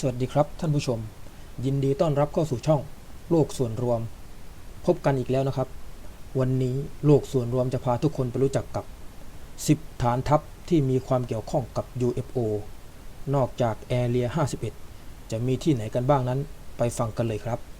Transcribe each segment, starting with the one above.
สวัสดีครับท่านผู้ชม ยินดีต้อนรับเข้าสู่ช่องโลกส่วนรวม พบกันอีกแล้วนะครับ วันนี้โลกส่วนรวมจะพาทุกคนไปรู้จักกับ 10 ฐานทัพที่มีความเกี่ยวข้องกับ UFO นอกจากแอเรีย51 จะมีที่ไหนกันบ้างนั้นไปฟังกันเลยครับ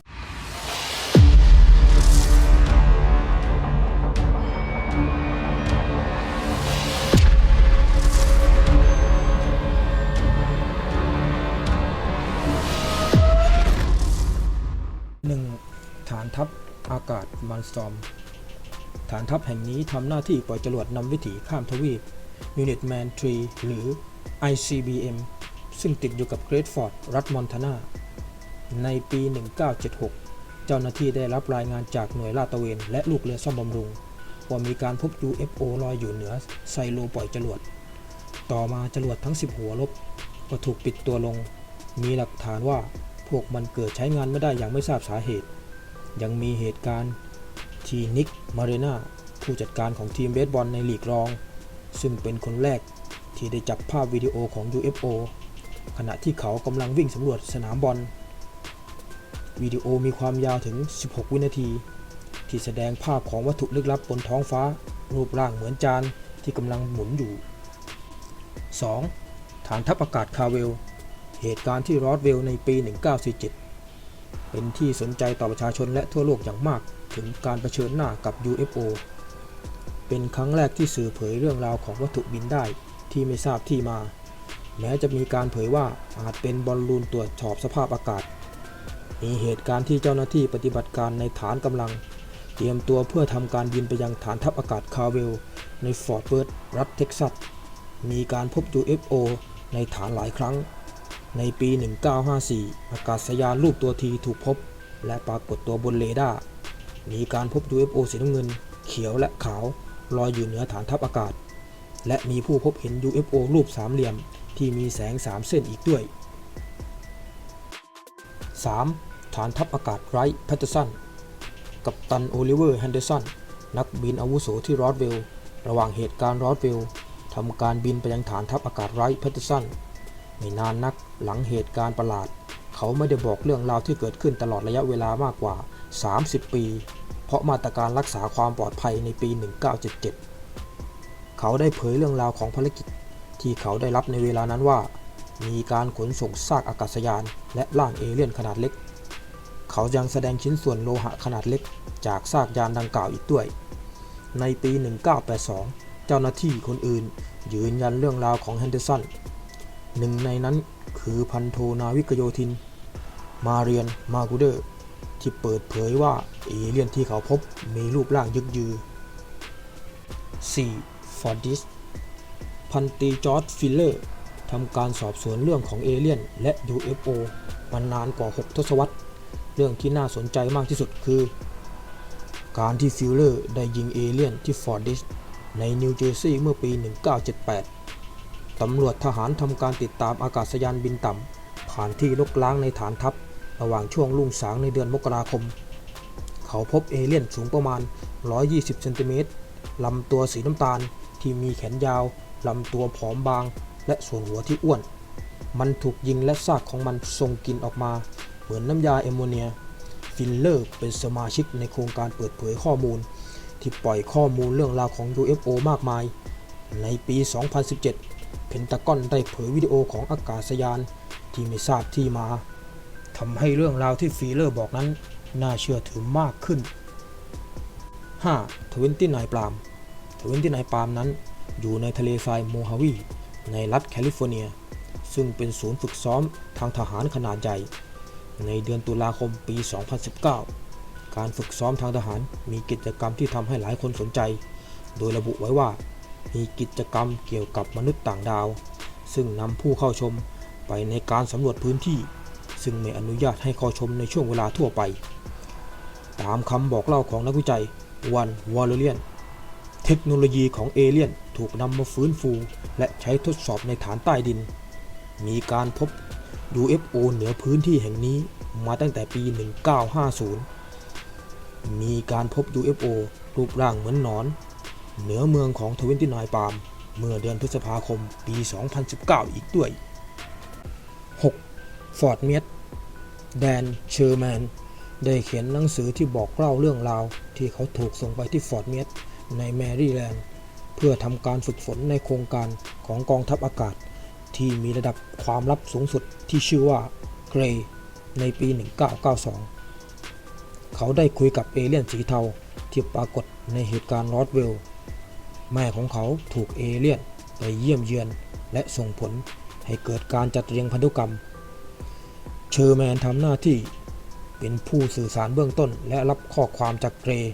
มันสตอม ฐานทัพแห่งนี้ทำหน้าที่ปล่อยจรวดนำวิถีข้ามทวีป Unit Man 3หรือ ICBM ซึ่งติดอยู่กับเกรดฟอร์ดรัฐมอนทานา ในปี 1976 เจ้าหน้าที่ได้รับรายงานจากหน่วยลาดตระเวนและลูกเรือซ่อมบำรุง ว่ามีการพบ UFO ลอยอยู่เหนือไซโลปล่อยจรวด ต่อมาจรวดทั้ง 10 หัวลบก็ถูกปิดตัวลง มีหลักฐานว่าพวกมันเกิดใช้งานไม่ได้อย่างไม่ทราบสาเหตุ ยังมีเหตุการณ์ ที่นิก มาเรนาผู้จัดการของทีมเบสบอลในลีกรอง ซึ่งเป็นคนแรกที่ได้จับภาพวิดีโอของ UFO ขณะที่เขากำลังวิ่งสำรวจสนามบอล วิดีโอมีความยาวถึง 16 วินาที ที่แสดงภาพของวัตถุลึกลับบนท้องฟ้า รูปร่างเหมือนจานที่กำลังหมุนอยู่ 2. ฐานทัพอากาศคาเวล เหตุการณ์ที่รอดเวลในปี 1947 เป็นที่สนใจต่อประชาชนและทั่วโลกอย่างมาก ถึงการรเผชิญหน้ากับ UFO เป็นครั้งแรกที่สื่อเผยเรื่องราวของวัตถุบินได้ที่ไม่ทราบที่มา แม้จะมีการเผยว่าอาจเป็นบอลลูนตรวจสอบสภาพอากาศ มีเหตุการณ์ที่เจ้าหน้าที่ปฏิบัติการในฐานกำลัง เตรียมตัวเพื่อทำการบินไปยังฐานทัพอากาศคาร์เวล ในฟอร์ตเวิร์ธรัฐเท็กซัส มีการพบ UFO ในฐานหลายครั้ง ในปี 1954 อากาศยานรูปตัวทีถูกพบ และปรากฏตัวบนเรดาร์ มีการพบ UFO สีน้ำเงิน เขียวและขาวลอยอยู่เหนือฐานทัพอากาศ และมีผู้พบเห็น UFO รูปสามเหลี่ยมที่มีแสงสามเส้นอีกด้วย 3. ฐานทัพอากาศไรท์แพตเทอร์สันกัปตันโอลิเวอร์แฮนเดอร์สันนักบินอาวุโสที่รอดเวล ระหว่างเหตุการณ์รอดเวลทำการบินไปยังฐานทัพอากาศไรท์แพตเทอร์สันไม่นานนักหลังเหตุการณ์ประหลาด เขาไม่ได้บอกเรื่องราวที่เกิดขึ้นตลอดระยะเวลามากกว่า 30 ปี เพราะมาตรการรักษาความปลอดภัยในปี 1977 เขาได้เผยเรื่องราวของภารกิจที่เขาได้รับในเวลานั้นว่า มีการขนส่งซากอากาศยาน และร่างเอเลี่ยนขนาดเล็ก เขายังแสดงชิ้นส่วนโลหะขนาดเล็ก จากซากยานดังกล่าวอีกด้วย ในปี 1982 เจ้าหน้าที่คนอื่น ยืนยันเรื่องราวของแฮนเดอร์สันหนึ่งในนั้นคือพันโทนาวิกโยธิน มาเรียน มากูเดอร์ ที่เปิดเผยว่าเอเลี่ยนที่เขาพบมีรูปร่างยึกยือ 4. ฟอร์ดิส พันตีจอร์ดฟิลเลอร์ทำการสอบสวนเรื่องของเอเลี่ยนและ UFO มานานกว่า 6 ทศวรรษ เรื่องที่น่าสนใจมากที่สุดคือ การที่ฟิลเลอร์ได้ยิงเอเลี่ยนที่ฟอร์ดิส ในนิวเจอร์ซีย์เมื่อปี 1978 ตำรวจทหารทำการติดตามอากาศยานบินต่ำผ่านที่ลกล้างในฐานทัพ ระหว่างช่วงลุ่งสางในเดือนมกราคม เขาพบเอเลี่ยนสูงประมาณ 120 เซนติเมตรลำตัวสีน้ำตาลที่มีแขนยาว ลำตัวผอมบาง และส่วนหัวที่อ้วน มันถูกยิงและซากของมันส่งกลิ่นออกมา เหมือนน้ำยาแอมโมเนีย ฟิลเลอร์เป็นสมาชิกในโครงการเปิดเผยข้อมูล ที่ปล่อยข้อมูลเรื่องราวของ UFO มากมาย ในปี 2017 เพนตากอนได้เผยวิดีโอของอากาศยานที่ไม่ทราบที่มา ทำให้เรื่องราวที่ฟีเลอร์บอกนั้น น่าเชื่อถือมากขึ้น 5. ทวินตี้ไนปาล์มทวินตี้ไนปาล์มนั้น อยู่ในทะเลทรายโมฮาวี ในรัฐแคลิฟอร์เนีย ซึ่งเป็นศูนย์ฝึกซ้อมทางทหารขนาดใหญ่ ในเดือนตุลาคมปี 2019 การฝึกซ้อมทางทหารมีกิจกรรมที่ทำให้หลายคนสนใจ โดยระบุไว้ว่า มีกิจกรรมเกี่ยวกับมนุษย์ต่างดาว ซึ่งนำผู้เข้าชมไปในการสำรวจพื้นที่ ซึ่งไม่อนุญาตให้เข้าชมในช่วงเวลาทั่วไป ตามคำบอกเล่าของนักวิจัยวันวอลเลเลียน เทคโนโลยีของเอเลียนถูกนำมาฟื้นฟู และใช้ทดสอบในฐานใต้ดิน มีการพบ UFO เหนือพื้นที่แห่งนี้มาตั้งแต่ปี 1950 มีการพบ UFO รูปร่างเหมือนหนอน เหนือเมืองของทวินตี้นายปาล์มเมื่อเดือนพฤษภาคมปี 2019 อีกด้วย 6. ฟอร์ดเมียส แดนเชอร์แมน ได้เขียนหนังสือที่บอกเล่าเรื่องราว ที่เขาถูกส่งไปที่ฟอร์ดเมียสในแมรี่แลนด์ เพื่อทำการฝึกฝนในโครงการของกองทัพอากาศ ที่มีระดับความลับสูงสุดที่ชื่อว่าเกรย์ในปี 1992 เขาได้คุยกับเอเลี่ยนสีเทาที่ปรากฏในเหตุการณ์รอดเวลแม่ของเขาถูกเอเลี่ยนไปเยี่ยมเยือน และส่งผลให้เกิดการจัดเรียงพันธุกรรม ชอร์แมนทำหน้าที่เป็นผู้สื่อสารเบื้องต้นและรับข้อความจากเกรย์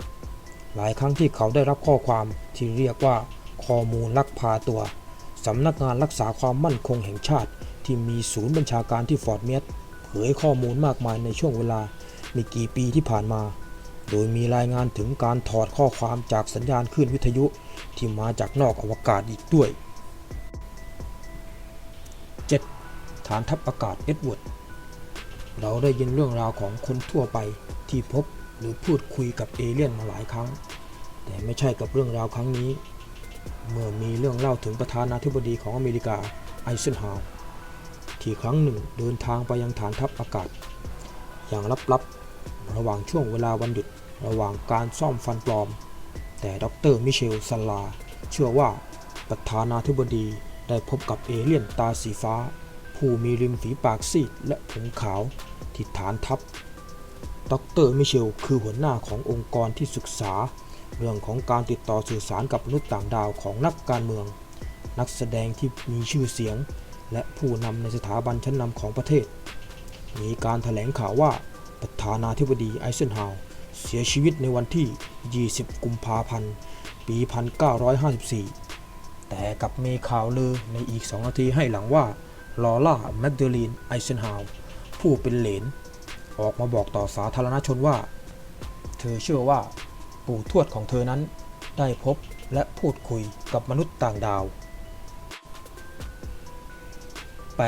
หลายครั้งที่เขาได้รับข้อความที่เรียกว่าข้อมูลลักพาตัว สำนักงานรักษาความมั่นคงแห่งชาติ ที่มีศูนย์บัญชาการที่ฟอร์ดเมียสเผยข้อมูลมากมายในช่วงเวลาไม่กี่ปีที่ผ่านมา โดยมีรายงานถึงการถอดข้อความจากสัญญาณคลื่นวิทยุที่มาจากนอกอวกาศอีกด้วย 7. ฐานทัพอากาศเอ็ดเวิร์ด เราได้ยินเรื่องราวของคนทั่วไปที่พบหรือพูดคุยกับเอเลี่ยนมาหลายครั้ง แต่ไม่ใช่กับเรื่องราวครั้งนี้ เมื่อมีเรื่องเล่าถึงประธานาธิบดีของอเมริกาไอเซนฮาวที่ครั้งหนึ่งเดินทางไปยังฐานทัพอากาศ อย่างลับๆ ระหว่างช่วงเวลาวันหยุดระหว่างการซ่อมฟันปลอม แต่ดรมิเชลซัลลา เชื่อว่าประธานาธิบดีได้พบกับเอเลี่ยนตาสีฟ้า ผู้มีริมฝีปากซีดและผมขาวที่ฐานทัพดรมิเชล คือหัวหน้าขององค์กรที่ศึกษา เรื่องของการติดต่อสื่อสารกับมนุษย์ต่างดาวของนักการเมือง นักแสดงที่มีชื่อเสียง และผู้นำในสถาบันชั้นนำของประเทศ มีการถแถลงข่าวว่าประธานาธิบดีไอเซนฮาวร์เสียชีวิตในวันที่ 20 กุมภาพันธ์ ปี 1954 แต่กับมีข่าวลือในอีก 2 นาทีให้หลังว่า ลอร่าแมกเดลีนไอเซนฮาวผู้เป็นเหลน ออกมาบอกต่อสาธารณชนว่า เธอเชื่อว่าปู่ทวดของเธอนั้นได้พบและพูดคุยกับมนุษย์ต่างดาว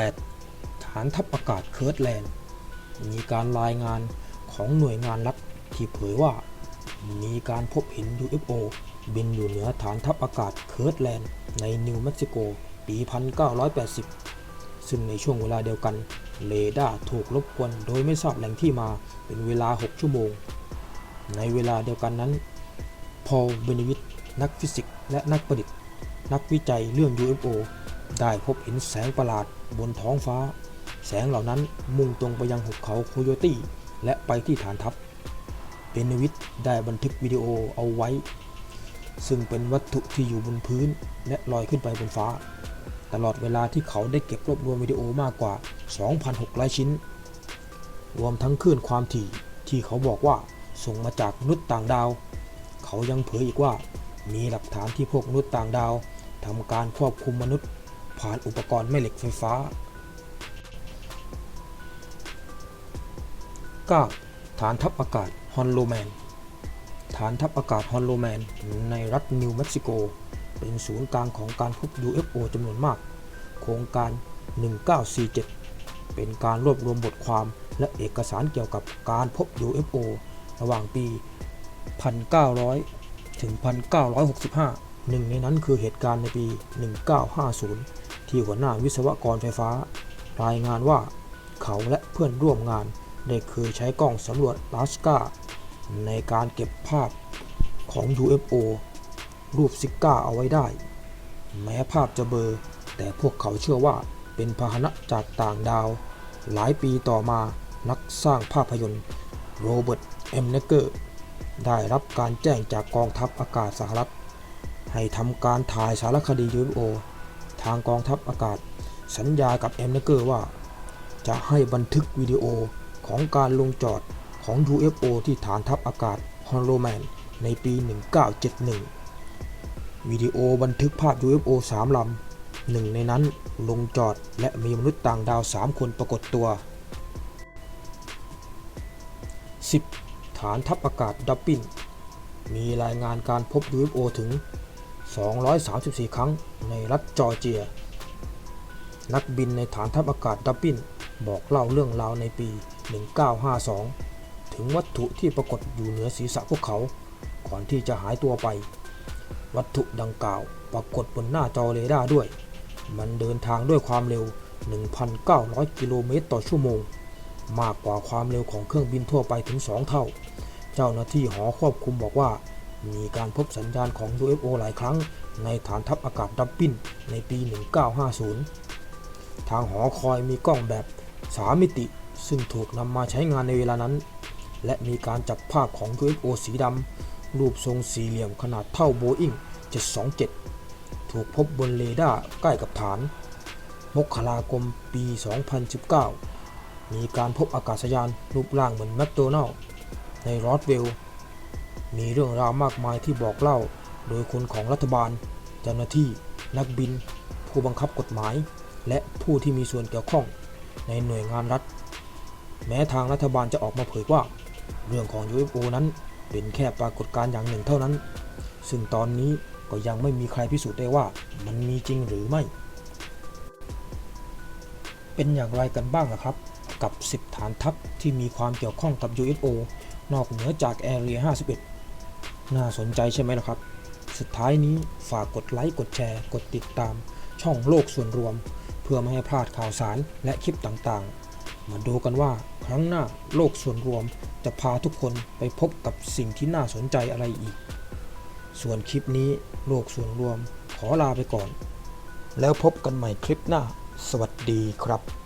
8. ฐานทัพอากาศเคิร์ตแลนด์ มีการรายงานของหน่วยงานรัฐที่เผยว่า มีการพบเห็น UFO บินอยู่เหนือฐานทัพอากาศเคิร์ตแลนด์ในนิวเม็กซิโก ปี 1980 ซึ่งในช่วงเวลาเดียวกันเรดาร์ถูกรบกวนโดยไม่ทราบแหล่งที่มาเป็นเวลา 6 ชั่วโมง ในเวลาเดียวกันนั้น พอล เบนวิทนักฟิสิกส์และนักประดิษฐ์ นักวิจัยเรื่อง UFO ได้พบเห็นแสงประหลาดบนท้องฟ้า แสงเหล่านั้นมุ่งตรงไปยังหุบเขาโคโยตี้และไปที่ฐานทัพ เบนวิทได้บันทึกวิดีโอเอาไว้ ซึ่งเป็นวัตถุที่อยู่บนพื้นและลอยขึ้นไปบนฟ้า ตลอดเวลาที่เขาได้เก็บรวบรวมวิดีโอมากกว่า 2,600 ชิ้น รวมทั้งคลื่นความถี่ที่เขาบอกว่าส่งมาจากมนุษย์ต่างดาว เขายังเผยอีกว่า มีหลักฐานที่พวกมนุษย์ต่างดาวทำการควบคุมมนุษย์ ผ่านอุปกรณ์แม่เหล็กไฟฟ้า 9. ฐานทัพอากาศฮอนโลแมน ฐานทัพอากาศฮอนโลแมน ในรัฐนิวเม็กซิโก เป็นศูนย์กลางของการพบ UFO จำนวนมาก โครงการ 1947 เป็นการรวบรวมบทความและเอกสารเกี่ยวกับการพบ UFO ระหว่างปี 1900 ถึง 1965 หนึ่งในนั้นคือเหตุการณ์ในปี 1950 ที่หัวหน้าวิศวกรไฟฟ้า รายงานว่าเขาและเพื่อนร่วมงานได้เคยใช้กล้องสำรวจลาสกาในการเก็บภาพของ UFO รูปซิก้าเอาไว้ได้ แม้ภาพจะเบลอแต่พวกเขาเชื่อว่าเป็นพาหนะจากต่างดาว หลายปีต่อมานักสร้างภาพยนตร์โรเบิร์ตเอ็มเนเกอร์ได้รับการแจ้งจากกองทัพอากาศสหรัฐ ให้ทำการถ่ายสารคดี UFO ทางกองทัพอากาศ สัญญากับเอ็มเนเกอร์ว่า จะให้บันทึกวิดีโอของการลงจอดของ UFO ที่ฐานทัพอากาศฮอนโลแมนในปี 1971 วิดีโอบันทึกภาพ UFO 3ลำหนึ่งในนั้นลงจอดและมีมนุษย์ต่างดาว 3 คนปรากฏตัว 10. ฐานทัพอากาศดับบินมีรายงานการพบ UFO ถึง 234 ครั้งในรัฐจอร์เจีย นักบินในฐานทัพอากาศดับบินบอกเล่าเรื่องราวในปี 1952 ถึงวัตถุที่ปรากฏอยู่เหนือศีรษะพวกเขา ก่อนที่จะหายตัวไป วัตถุดังกล่าวปรากฏบนหน้าจอเรดาร์ด้วย มันเดินทางด้วยความเร็ว 1,900 กิโลเมตรต่อชั่วโมง มากกว่าความเร็วของเครื่องบินทั่วไปถึง 2 เท่า เจ้าหน้าที่หอควบคุมบอกว่า มีการพบสัญญาณของ UFO หลายครั้ง ในฐานทัพอากาศดับบินในปี 1950 ทางหอคอยมีกล้องแบบ3มิติ ซึ่งถูกนำมาใช้งานในเวลานั้น และมีการจับภาพของ UFO สีดำ รูปทรงสี่เหลี่ยมขนาดเท่าโบอิง727 ถูกพบบนเรดาร์ใกล้กับฐาน มกราคมปี 2019 มีการพบอากาศยานรูปร่างเหมือนแมคโดนัลล์ในรอดเวลมีเรื่องราวมากมายที่บอกเล่า โดยคนของรัฐบาล เจ้าหน้าที่ นักบิน ผู้บังคับกฎหมาย และผู้ที่มีส่วนเกี่ยวข้องในหน่วยงานรัฐ แม้ทางรัฐบาลจะออกมาเผยว่า เรื่องของ UFO นั้น เป็นแค่ปรากฏการณ์อย่างหนึ่งเท่านั้น ซึ่งตอนนี้ก็ยังไม่มีใครพิสูจน์ได้ว่ามันมีจริงหรือไม่ เป็นอย่างไรกันบ้างล่ะครับ กับ 10 ฐานทัพที่มีความเกี่ยวข้องกับ UFO นอกเหนือจาก Area 51 น่าสนใจใช่ไหมล่ะครับ สุดท้ายนี้ฝากกดไลค์กดแชร์ กดติดตามช่องโลกส่วนรวม เพื่อไม่ให้พลาดข่าวสารและคลิปต่างๆ มาดูกันว่าครั้งหน้าโลกส่วนรวม จะพาทุกคนไปพบกับสิ่งที่น่าสนใจอะไรอีก ส่วนคลิปนี้โลกส่วนรวมขอลาไปก่อน แล้วพบกันใหม่คลิปหน้า สวัสดีครับ